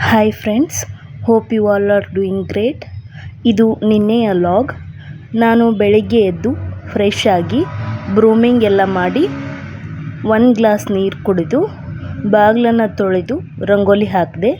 Hi friends hope you all are doing great ಇದು ನಿನ್ನೆಯ log ನಾನು ಬೆಳಿಗ್ಗೆ ಎದ್ದು ಫ್ರೆಶ್ ಆಗಿ ಬ್ರೂಮಿಂಗ್ ಎಲ್ಲ ಮಾಡಿ ಒಂದು ಗ್ಲಾಸ್ ನೀರು ಕುಡಿದು, ಬಾಗಿಲನ್ನು ತೊಳೆದು, ರಂಗೋಲಿ ಹಾಕಿದೆ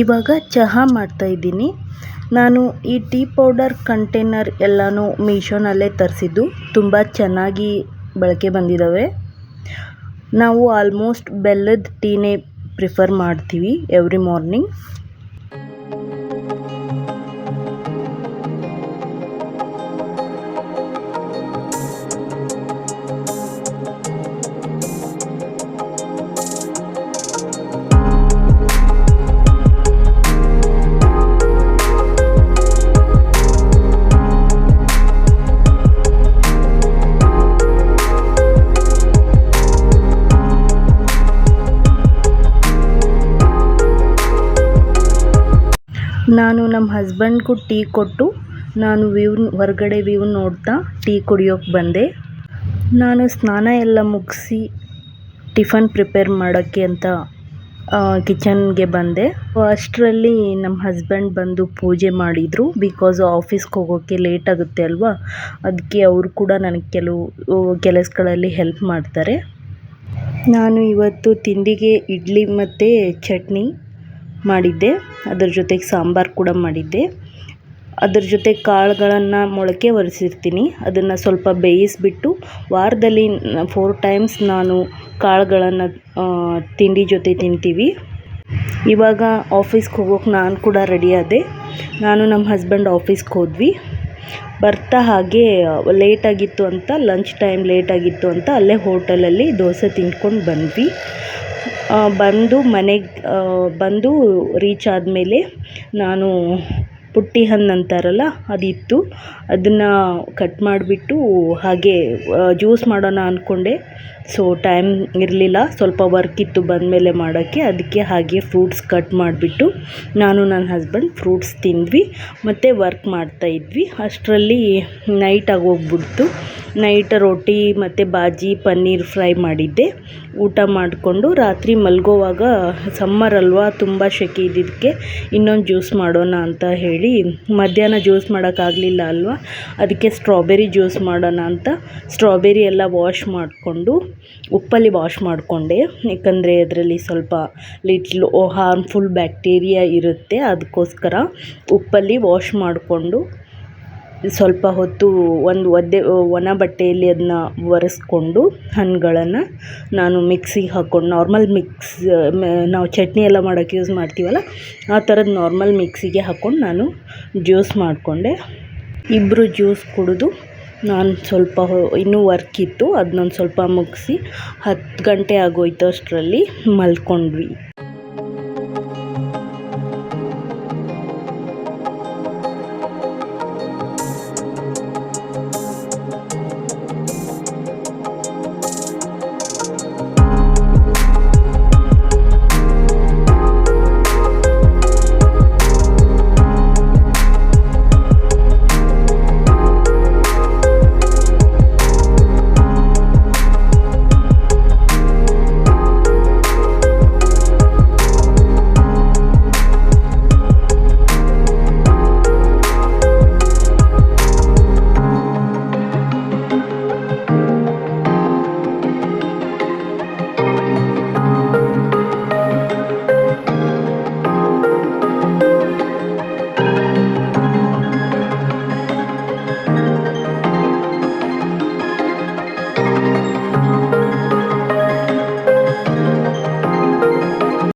ಇವಾಗ ಚಹಾ ಮಾಡ್ತಾ ಇದ್ದೀನಿ. ನಾನು ಈ ಟೀ ಪೌಡರ್, ಕಂಟೈನರ್ ಎಲ್ಲನೂ ಮೀಶೋನಲ್ಲೇ ತರಿಸಿದ್ದು. ತುಂಬ ಚೆನ್ನಾಗಿ ಬಳಕೆ ಬಂದಿದ್ದಾವೆ ನಾವು ಆಲ್ಮೋಸ್ಟ್ ಬೆಲ್ಲದ ಟೀನೇ ಪ್ರಿಫರ್ ಮಾಡ್ತೀವಿ ಎವ್ರಿ ಮಾರ್ನಿಂಗ್. ನಾನು ನಮ್ಮ ಹಸ್ಬೆಂಡ್ಗೂ ಟೀ ಕೊಟ್ಟು ನಾನು ವ್ಯೂ ಹೊರಗಡೆ ವ್ಯೂ ನೋಡ್ತಾ ಟೀ ಕುಡಿಯೋಕೆ ಬಂದೆ. ನಾನು ಸ್ನಾನ ಎಲ್ಲ ಮುಗಿಸಿ ಟಿಫನ್ ಪ್ರಿಪೇರ್ ಮಾಡೋಕ್ಕೆ ಅಂತ ಕಿಚನ್ಗೆ ಬಂದೆ. ಅಷ್ಟರಲ್ಲಿ ನಮ್ಮ ಹಸ್ಬೆಂಡ್ ಬಂದು ಪೂಜೆ ಮಾಡಿದರು. ಬಿಕಾಸ್ ಆಫೀಸ್ಗೆ ಹೋಗೋಕ್ಕೆ ಲೇಟ್ ಆಗುತ್ತೆ ಅಲ್ವಾ? ಅದಕ್ಕೆ ಅವರು ಕೂಡ ನನಗೆ ಕೆಲವು ಕೆಲಸಗಳಲ್ಲಿ ಹೆಲ್ಪ್ ಮಾಡ್ತಾರೆ. ನಾನು ಇವತ್ತು ತಿಂಡಿಗೆ ಇಡ್ಲಿ ಮತ್ತು ಚಟ್ನಿ ಮಾಡಿದ್ದೆ. ಅದರ ಜೊತೆಗೆ ಸಾಂಬಾರು ಕೂಡ ಮಾಡಿದ್ದೆ. ಅದ್ರ ಜೊತೆ ಕಾಳುಗಳನ್ನು ಮೊಳಕೆ ಒರೆಸಿರ್ತೀನಿ. ಅದನ್ನು ಸ್ವಲ್ಪ ಬೇಯಿಸಿಬಿಟ್ಟು ವಾರದಲ್ಲಿ ಫೋರ್ ಟೈಮ್ಸ್ ನಾನು ಕಾಳುಗಳನ್ನು ತಿಂಡಿ ಜೊತೆ ತಿಂತೀವಿ. ಇವಾಗ ಆಫೀಸ್ಗೆ ಹೋಗೋಕೆ ನಾನು ಕೂಡ ರೆಡಿ ಆದೆ. ನಾನು ನಮ್ಮ ಹಸ್ಬೆಂಡ್ ಆಫೀಸ್ಗೆ ಹೋದ್ವಿ. ಬರ್ತಾ ಹಾಗೆ ಲೇಟಾಗಿತ್ತು ಅಂತ ಲಂಚ್ ಟೈಮ್ ಲೇಟಾಗಿತ್ತು ಅಂತ ಅಲ್ಲೇ ಹೋಟೆಲಲ್ಲಿ ದೋಸೆ ತಿಂದ್ಕೊಂಡು ಬಂದ್ವಿ. ಬಂದು ಮನೆಗೆ ಬಂದು ರೀಚ್ ಆದಮೇಲೆ ನಾನು ಪುಟ್ಟಿ ಹಣ್ಣು ಅಂತಾರಲ್ಲ, ಅದಿತ್ತು. ಅದನ್ನು ಕಟ್ ಮಾಡಿಬಿಟ್ಟು ಹಾಗೆ ಜ್ಯೂಸ್ ಮಾಡೋಣ ಅಂದ್ಕೊಂಡೆ ಸೊ ಟೈಮ್ ಇರಲಿಲ್ಲ. ಸ್ವಲ್ಪ ವರ್ಕ್ ಇತ್ತು ಬಂದಮೇಲೆ ಮಾಡೋಕ್ಕೆ. ಅದಕ್ಕೆ ಹಾಗೆ ಫ್ರೂಟ್ಸ್ ಕಟ್ ಮಾಡಿಬಿಟ್ಟು ನಾನು ನನ್ನ ಹಸ್ಬೆಂಡ್ ಫ್ರೂಟ್ಸ್ ತಿಂದ್ವಿ. ಮತ್ತು ವರ್ಕ್ ಮಾಡ್ತಾಯಿದ್ವಿ ಅಷ್ಟರಲ್ಲಿ ನೈಟ್ ಆಗೋಗ್ಬಿಡ್ತು ನೈಟ್ ರೊಟ್ಟಿ ಮತ್ತು ಬಾಜಿ, ಪನ್ನೀರ್ ಫ್ರೈ ಮಾಡಿದ್ದೆ. ಊಟ ಮಾಡಿಕೊಂಡು ರಾತ್ರಿ ಮಲಗೋವಾಗ ಸಮ್ಮರ್ ಅಲ್ವಾ, ತುಂಬ ಸೆಕೆ ಇದ್ದಿದ್ದಕ್ಕೆ ಇನ್ನೊಂದು ಜ್ಯೂಸ್ ಮಾಡೋಣ ಅಂತ ಹೇಳಿ ಮಧ್ಯಾಹ್ನ ಜ್ಯೂಸ್ ಮಾಡೋಕ್ಕಾಗಲಿಲ್ಲ ಅಲ್ವಾ, ಅದಕ್ಕೆ ಸ್ಟ್ರಾಬೆರಿ ಜ್ಯೂಸ್ ಮಾಡೋಣ ಅಂತ ಸ್ಟ್ರಾಬೆರಿ ಎಲ್ಲ ವಾಶ್ ಮಾಡಿಕೊಂಡು ಉಪ್ಪಲ್ಲಿ ವಾಶ್ ಮಾಡಿಕೊಂಡೆ. ಯಾಕಂದರೆ ಅದರಲ್ಲಿ ಸ್ವಲ್ಪ ಲಿಟ್ಲು ಹಾರ್ಮ್ಫುಲ್ ಬ್ಯಾಕ್ಟೀರಿಯಾ ಇರುತ್ತೆ, ಅದಕ್ಕೋಸ್ಕರ ಉಪ್ಪಲ್ಲಿ ವಾಶ್ ಮಾಡಿಕೊಂಡು ಸ್ವಲ್ಪ ಹೊತ್ತು ಒಂದು ಒದ್ದೆ, ಒಣ ಬಟ್ಟೆಯಲ್ಲಿ ಅದನ್ನ ಒರೆಸ್ಕೊಂಡು ಹಣ್ಣುಗಳನ್ನು ನಾನು ಮಿಕ್ಸಿಗೆ ಹಾಕ್ಕೊಂಡು ನಾರ್ಮಲ್ ಮಿಕ್ಸ್ ನಾವು ಚಟ್ನಿ ಎಲ್ಲ ಮಾಡೋಕ್ಕೆ ಯೂಸ್ ಮಾಡ್ತೀವಲ್ಲ, ಆ ಥರದ ನಾರ್ಮಲ್ ಮಿಕ್ಸಿಗೆ ಹಾಕ್ಕೊಂಡು ನಾನು ಜ್ಯೂಸ್ ಮಾಡಿಕೊಂಡೆ. ಇಬ್ಬರು ಜ್ಯೂಸ್ ಕುಡಿದು ನಾನು ಸ್ವಲ್ಪ ಇನ್ನೂ ವರ್ಕ್ ಇತ್ತು ಅದನ್ನೊಂದು ಸ್ವಲ್ಪ ಮುಗಿಸಿ ಹತ್ತು ಗಂಟೆ ಆಗೋಯ್ತು ಅಷ್ಟರಲ್ಲಿ ಮಲ್ಕೊಂಡ್ವಿ.